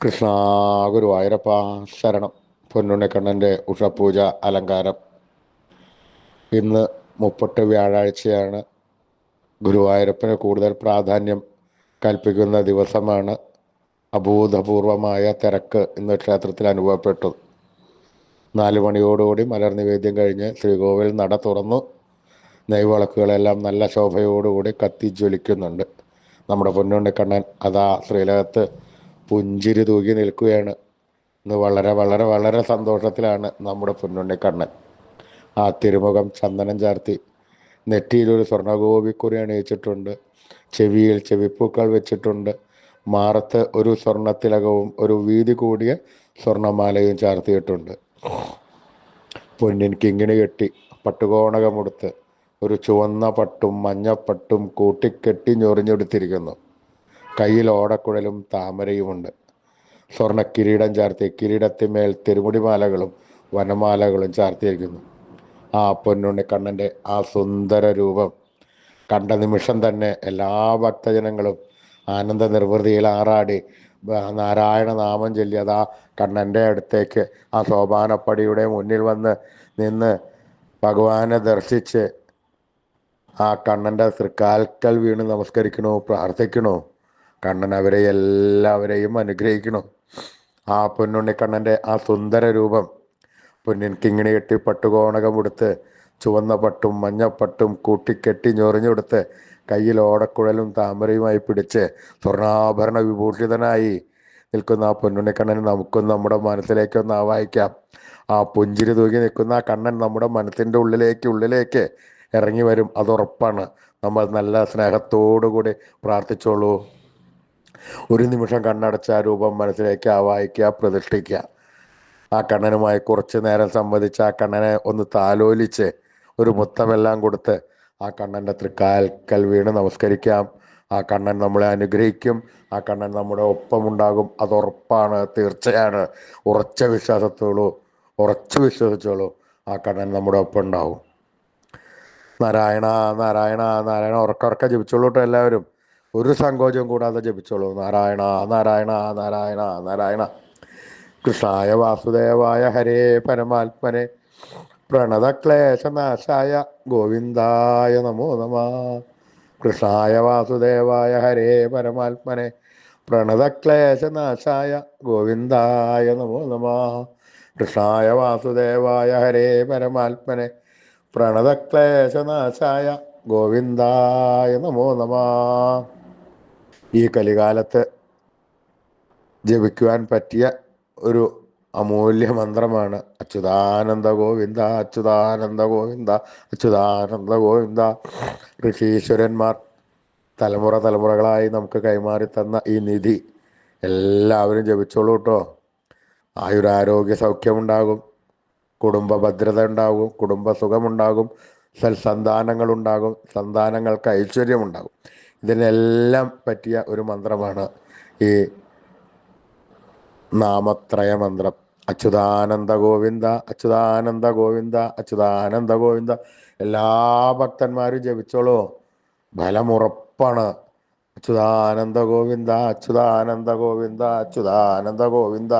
കൃഷ്ണ ഗുരുവായൂരപ്പ ശരണം. പൊന്നുണ്ണിക്കണ്ണന്റെ ഉഷപൂജ അലങ്കാരം. ഇന്ന് മുപ്പട്ട് വ്യാഴാഴ്ചയാണ് ഗുരുവായൂരപ്പന് കൂടുതൽ പ്രാധാന്യം കൽപ്പിക്കുന്ന ദിവസമാണ്. അഭൂതപൂർവമായ തിരക്ക് ഇന്ന് ക്ഷേത്രത്തിൽ അനുഭവപ്പെട്ടു. നാല് മണിയോടുകൂടി മലർ നിവേദ്യം കഴിഞ്ഞ് ശ്രീകോവിൽ നട തുറന്നു. നെയ്വിളക്കുകളെല്ലാം നല്ല ശോഭയോടുകൂടി കത്തിജ്വലിക്കുന്നുണ്ട്. നമ്മുടെ പൊന്നുണ്ണിക്കണ്ണൻ അതാ ശ്രീലകത്ത് പുഞ്ചിരി തൂകി നിൽക്കുകയാണ്. ഇന്ന് വളരെ വളരെ വളരെ സന്തോഷത്തിലാണ് നമ്മുടെ പൊന്നുണ്ണിക്കണ്ണൻ ആ തിരുമുഖം ചന്ദനം ചാർത്തി നെറ്റിയിലൊരു സ്വർണഗോപിക്കുറി അണിയിച്ചിട്ടുണ്ട്. ചെവിയിൽ ചെവിപ്പൂക്കൾ വെച്ചിട്ടുണ്ട്. മാറത്ത് ഒരു സ്വർണത്തിലകവും ഒരു വീതി കൂടിയ സ്വർണമാലയും ചാർത്തിയിട്ടുണ്ട്. പൊന്നിൻ കിങ്ങിണി കെട്ടി പട്ടുകോണകമെടുത്ത് ഒരു ചുവന്ന പട്ടും മഞ്ഞപ്പട്ടും കൂട്ടിക്കെട്ടി ഞൊറിഞ്ഞെടുത്തിരിക്കുന്നു. കയ്യിൽ ഓടക്കുഴലും താമരയുമുണ്ട്. സ്വർണ കിരീടം ചാർത്തി കിരീടത്തിന്മേൽ തിരുമുടിമാലകളും വനമാലകളും ചാർത്തിയിരിക്കുന്നു. ആ പൊന്നുണ്ണിക്കണ്ണന്റെ ആ സുന്ദര രൂപം കണ്ട നിമിഷം തന്നെ എല്ലാ ഭക്തജനങ്ങളും ആനന്ദ നിർവൃതിയിൽ ആറാടി. നാരായണ നാമം ചൊല്ലി അതാ കണ്ണന്റെ അടുത്തേക്ക് ആ സോപാനപ്പടിയുടെ മുന്നിൽ വന്ന് നിന്ന് ഭഗവാനെ ദർശിച്ച് ആ കണ്ണന്റെ തൃക്കാൽക്കൽ വീണ് നമസ്കരിക്കണോ പ്രാർത്ഥിക്കണോ? കണ്ണൻ അവരെ എല്ലാവരെയും അനുഗ്രഹിക്കണം? ആ പൊന്നുണ്ണിക്കണ്ണന്റെ ആ സുന്ദര രൂപം പൊന്നിൻ കിങ്ങിണി കെട്ടി പട്ടുകോണകം കൊടുത്ത് ചുവന്ന പട്ടും മഞ്ഞപ്പട്ടും കൂട്ടിക്കെട്ടി ഞൊറിഞ്ഞെടുത്ത് കയ്യിൽ ഓടക്കുഴലും താമരയുമായി പിടിച്ച് സ്വർണാഭരണ വിഭൂഷിതനായി നിൽക്കുന്ന ആ പൊന്നുണ്ണിക്കണ്ണൻ നമുക്കും നമ്മുടെ മനസ്സിലേക്കൊന്ന് ആവാഹിക്കാം. ആ പുഞ്ചിരി തൂകി നിൽക്കുന്ന ആ കണ്ണൻ നമ്മുടെ മനസ്സിന്റെ ഉള്ളിലേക്ക് ഉള്ളിലേക്ക് ഇറങ്ങി വരും. അതുറപ്പാണ് നമ്മൾ നല്ല സ്നേഹത്തോടു കൂടി പ്രാർത്ഥിച്ചോളൂ. ഒരു നിമിഷം കണ്ണടച്ച ആ രൂപം മനസ്സിലേക്ക് ആവാഹിക്കുക പ്രതിഷ്ഠിക്കുക. ആ കണ്ണനുമായി കുറച്ച് നേരം സംവദിച്ച് ആ കണ്ണനെ ഒന്ന് താലോലിച്ച് ഒരു മുത്തമെല്ലാം കൊടുത്ത് ആ കണ്ണന്റെ തൃക്കാൽക്കൽ വീണ് നമസ്കരിക്കാം. ആ കണ്ണൻ നമ്മളെ അനുഗ്രഹിക്കും. ആ കണ്ണൻ നമ്മുടെ ഒപ്പമുണ്ടാകും. അത് ഉറപ്പാണ് തീർച്ചയാണ്. ഉറച്ച വിശ്വാസത്തോളൂ ഉറച്ചു വിശ്വസിച്ചോളൂ. ആ കണ്ണൻ നമ്മുടെ ഒപ്പം ഉണ്ടാവും നാരായണ നാരായണ നാരായണ ഉറക്ക ഉറക്ക കേട്ടോ എല്ലാവരും. ഒരു സങ്കോചവും കൂടാതെ ജപിച്ചോളൂ. നാരായണ നാരായണ നാരായണ നാരായണ. കൃഷ്ണായ വാസുദേവായ ഹരേ പരമാത്മനെ. പ്രണതക്ലേശനാശായ ഗോവിന്ദായ നമോ നമ. കൃഷ്ണായ വാസുദേവായ ഹരേ പരമാത്മനെ. പ്രണതക്ലേശനാശായ ഗോവിന്ദായ നമോ നമ. കൃഷ്ണായ വാസുദേവായ ഹരേ പരമാത്മനെ. പ്രണതക്ലേശനാശായ ഗോവിന്ദായ നമോ നമ. ഈ കലികാലത്ത് ജപിക്കുവാൻ പറ്റിയ ഒരു അമൂല്യ മന്ത്രമാണ് അച്യുതാനന്ദ ഗോവിന്ദ അച്യുതാനന്ദ ഗോവിന്ദ അച്യുതാനന്ദ ഗോവിന്ദ. ഋഷീശ്വരന്മാർ തലമുറ തലമുറകളായി നമുക്ക് കൈമാറി തന്ന ഈ നിധി എല്ലാവരും ജപിച്ചോളൂ കേട്ടോ. ആയുരാരോഗ്യ സൗഖ്യമുണ്ടാകും കുടുംബ ഭദ്രത ഉണ്ടാകും കുടുംബ സുഖമുണ്ടാകും സൽസന്താനങ്ങളുണ്ടാകും സന്താനങ്ങൾക്ക് ഐശ്വര്യമുണ്ടാകും. ഇതിനെല്ലാം പറ്റിയ ഒരു മന്ത്രമാണ് ഈ നാമത്രയ മന്ത്രം അച്യുതാനന്ദ ഗോവിന്ദ അച്യുതാനന്ദ ഗോവിന്ദ അച്യുതാനന്ദ ഗോവിന്ദ. എല്ലാ ഭക്തന്മാരും ജപിച്ചോളൂ. ഫലമുറപ്പാണ്. അച്യുതാനന്ദ ഗോവിന്ദ അച്യുതാനന്ദ ഗോവിന്ദ അച്യുതാനന്ദ ഗോവിന്ദ.